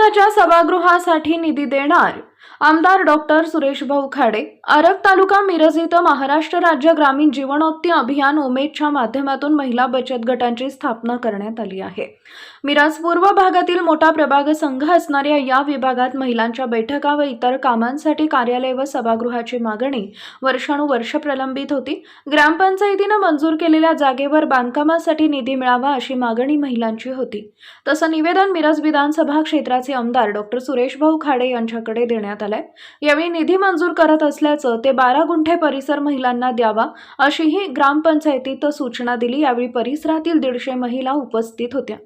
संघाच्या सभागृहासाठी निधी देणार. आमदार डॉक्टर सुरेश भाऊ खाडे आरग तालुका मिरज इथं महाराष्ट्र राज्य ग्रामीण जीवनोत्ती अभियान उमेदच्या माध्यमातून महिला बचत गटांची स्थापना करण्यात आली आहे. मिरज पूर्व भागातील मोठा प्रभाग संघ असणाऱ्या या विभागात महिलांच्या बैठका व इतर कामांसाठी कार्यालय व सभागृहाची मागणी वर्षानुवर्ष प्रलंबित होती. ग्रामपंचायतीनं मंजूर केलेल्या जागेवर बांधकामासाठी निधी मिळावा अशी मागणी महिलांची होती. तसं निवेदन मिरज विधानसभा क्षेत्राचे आमदार डॉक्टर सुरेश भाऊ खाडे यांच्याकडे देण्यात झालाय यावेळी निधी मंजूर करत असल्याचं ते बारा गुंठे परिसर महिलांना द्यावा अशीही ग्रामपंचायतीत सूचना दिली. यावेळी परिसरातील दीडशे महिला उपस्थित होत्या.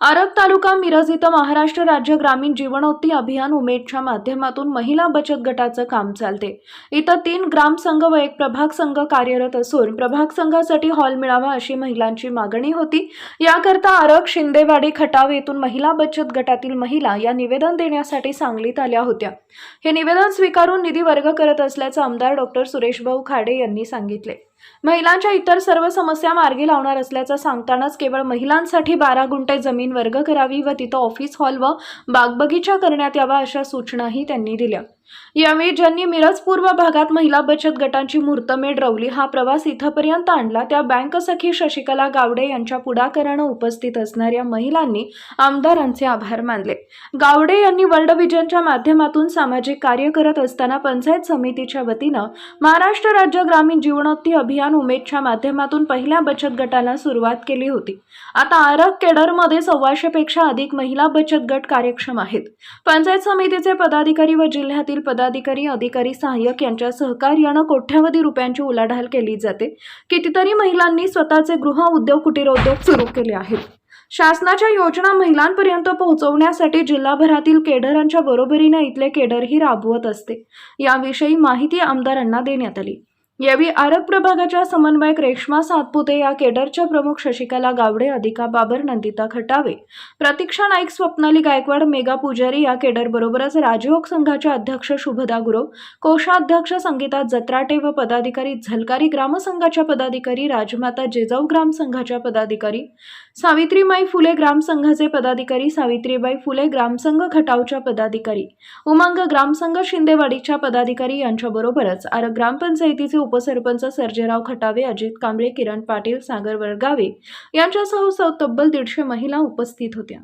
आरग तालुका मिरज इथं महाराष्ट्र राज्य ग्रामीण जीवनोत्ती अभियान उमेदच्या माध्यमातून महिला बचत गटाचं काम चालते. इथं तीन ग्रामसंघ व एक प्रभाग संघ कार्यरत असून प्रभाग संघासाठी हॉल मिळावा अशी महिलांची मागणी होती. याकरता आरग शिंदेवाडी खटाव येथून महिला बचत गटातील महिला या निवेदन देण्यासाठी सांगलीत आल्या होत्या. हे निवेदन स्वीकारून निधी वर्ग करत असल्याचं आमदार डॉक्टर सुरेश भाऊ खाडे यांनी सांगितले. महिलांच्या इतर सर्व समस्या मार्गी लावणार असल्याचं सांगतानाच केवळ महिलांसाठी बारा गुंठे जमीन वर्ग करावी व तिथं ऑफिस हॉल व बागबगीचा करण्यात यावा अशा सूचनाही त्यांनी दिल्या. यावेळी ज्यांनी मिरज पूर्व भागात महिला बचत गटांची मूर्तमेढ रवली हा प्रवास इथंपर्यंत आणला. त्या बँक सखी शशिकला गावडे यांच्या पुढाकारानं उपस्थित असणाऱ्या महिलांनी आमदारांचे आभार मानले. गावडे यांनी वर्ल्ड विजनच्या माध्यमातून सामाजिक कार्य करत असताना पंचायत समितीच्या वतीनं महाराष्ट्र राज्य ग्रामीण जीवनोत्ती अभियान उमेदच्या माध्यमातून पहिल्या बचत गटाला सुरुवात केली होती. आता आरग केडरमध्ये सव्वाशे पेक्षा अधिक महिला बचत गट कार्यक्षम आहेत. पंचायत समितीचे पदाधिकारी व जिल्ह्यातील पदाधिकारी अधिकारी सहाय्यक यांच्या सहकार्यानं कोट्यावधी रुपयांची उलाढाल केली जाते. कितीतरी महिलांनी स्वतःचे गृह उद्योग कुटीरोद्योग सुरू केले आहेत. शासनाच्या योजना महिलांपर्यंत पोहोचवण्यासाठी जिल्हाभरातील केडरांच्या बरोबरीने इथले केडरही राबवत असते. याविषयी माहिती आमदारांना देण्यात आली. यावेळी आरग प्रभागाच्या समन्वयक रेश्मा सातपुते या केडरच्या प्रमुख शशिकला गावडे अधिका बाबर नंदिता खटावे प्रतीक्षा नाईक स्वप्नाली गायकवाड मेगा पुजारी या केडर बरोबरच राजयोग संघाच्या अध्यक्ष शुभदा गुरव कोषाध्यक्ष संगीता जत्राटे व पदाधिकारी झलकारी ग्रामसंघाच्या पदाधिकारी राजमाता जेजाऊ ग्राम संघाच्या पदाधिकारी सावित्रीबाई फुले ग्रामसंघाचे पदाधिकारी सावित्रीबाई फुले ग्रामसंघ खटावच्या पदाधिकारी उमंग ग्रामसंघ शिंदेवाडीच्या पदाधिकारी यांच्याबरोबरच आरग ग्रामपंचायतीचे उपसरपंच सर्जेराव खटावे अजित कांबळे किरण पाटील सागर वडगावे यांच्यासह तब्बल दीडशे महिला उपस्थित होत्या.